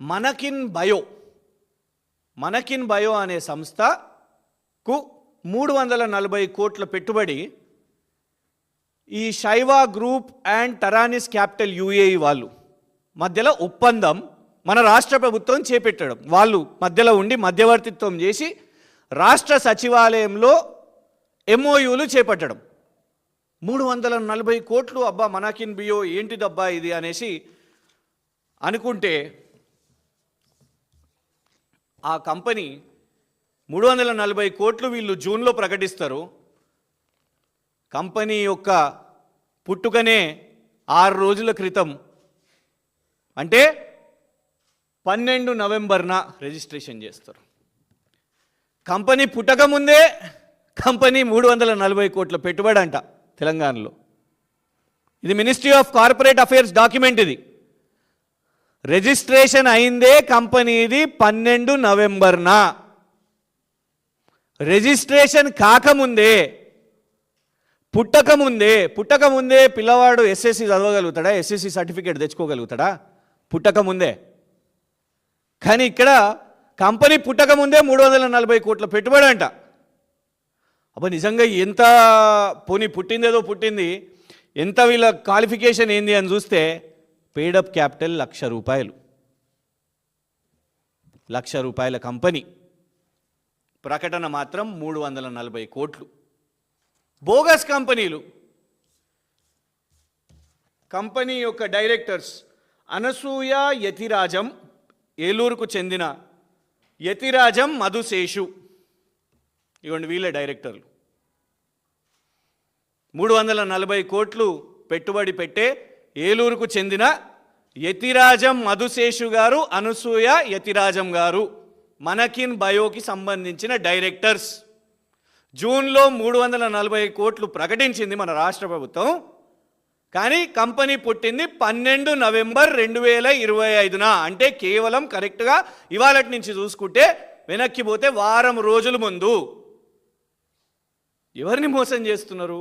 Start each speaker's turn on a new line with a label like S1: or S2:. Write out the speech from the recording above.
S1: మనకిన్ bio మనకిన్ bio అనే సంస్థకు మూడు వందల నలభై కోట్ల పెట్టుబడి ఈ Shaiva group and Taranis capital UAE వాళ్ళు. మధ్యలో ఒప్పందం మన రాష్ట్ర ప్రభుత్వం చేపెట్టడం. వాళ్ళు మధ్యలో ఉండి మధ్యవర్తిత్వం చేసి రాష్ట్ర సచివాలయంలో ఎంఓయూలు చేపట్టడం మూడు వందల నలభై కోట్లు అబ్బా మనకిన్ బియో ఏంటిదబ్బా ఇది అనేసి అనుకుంటే ఆ కంపెనీ మూడు వందల నలభై కోట్లు వీళ్ళు జూన్లో ప్రకటిస్తారు. కంపెనీ యొక్క పుట్టుకనే ఆరు రోజుల క్రితం. అంటే పన్నెండు నవంబర్న రిజిస్ట్రేషన్ చేస్తారు. కంపెనీ పుట్టక ముందే కంపెనీ మూడు వందల నలభై కోట్ల పెట్టుబడి అంట తెలంగాణలో. ఇది ministry of corporate affairs document ఇది. రిజిస్ట్రేషన్ అయిందే కంపెనీది పన్నెండు నవంబర్న? రిజిస్ట్రేషన్ కాకముందే పుట్టకముందే పుట్టకముందే పిల్లవాడు ఎస్ఎస్సి చదవగలుగుతాడా? ఎస్ఎస్సి సర్టిఫికేట్ తెచ్చుకోగలుగుతాడా? పుట్టకముందే. కానీ ఇక్కడ కంపెనీ పుట్టకముందే మూడు వందల నలభై కోట్ల పెట్టుబడి అంట అబ్బా నిజంగా ఎంత పోనీ పుట్టిందేదో పుట్టింది. ఎంత వీళ్ళ క్వాలిఫికేషన్ ఏంది అని చూస్తే పేడప్ క్యాపిటల్ లక్ష రూపాయలు. లక్ష రూపాయల కంపెనీ. ప్రకటన మాత్రం మూడు వందల నలభై కోట్లు. బోగస్ కంపెనీలు. కంపెనీ యొక్క డైరెక్టర్స్ అనసూయ యతిరాజం ఏలూరుకు చెందిన యతిరాజం మధుశేషు. ఇవ్వండి వీళ్ళ డైరెక్టర్లు. మూడు వందల నలభై కోట్లు పెట్టుబడి పెట్టే ఏలూరుకు చెందిన యతిరాజం మధుశేషు గారు అనసూయ యతిరాజం గారు మనకిన్ బయోకి సంబంధించిన డైరెక్టర్స్. జూన్లో మూడు వందల నలభై కోట్లు ప్రకటించింది మన రాష్ట్ర ప్రభుత్వం. కానీ కంపెనీ పుట్టింది పన్నెండు నవంబర్ రెండు వేల ఇరవై ఐదున. అంటే కేవలం కరెక్ట్గా ఇవాళటి నుంచి చూసుకుంటే వెనక్కి పోతే వారం రోజుల ముందు. ఎవరిని మోసం చేస్తున్నారు?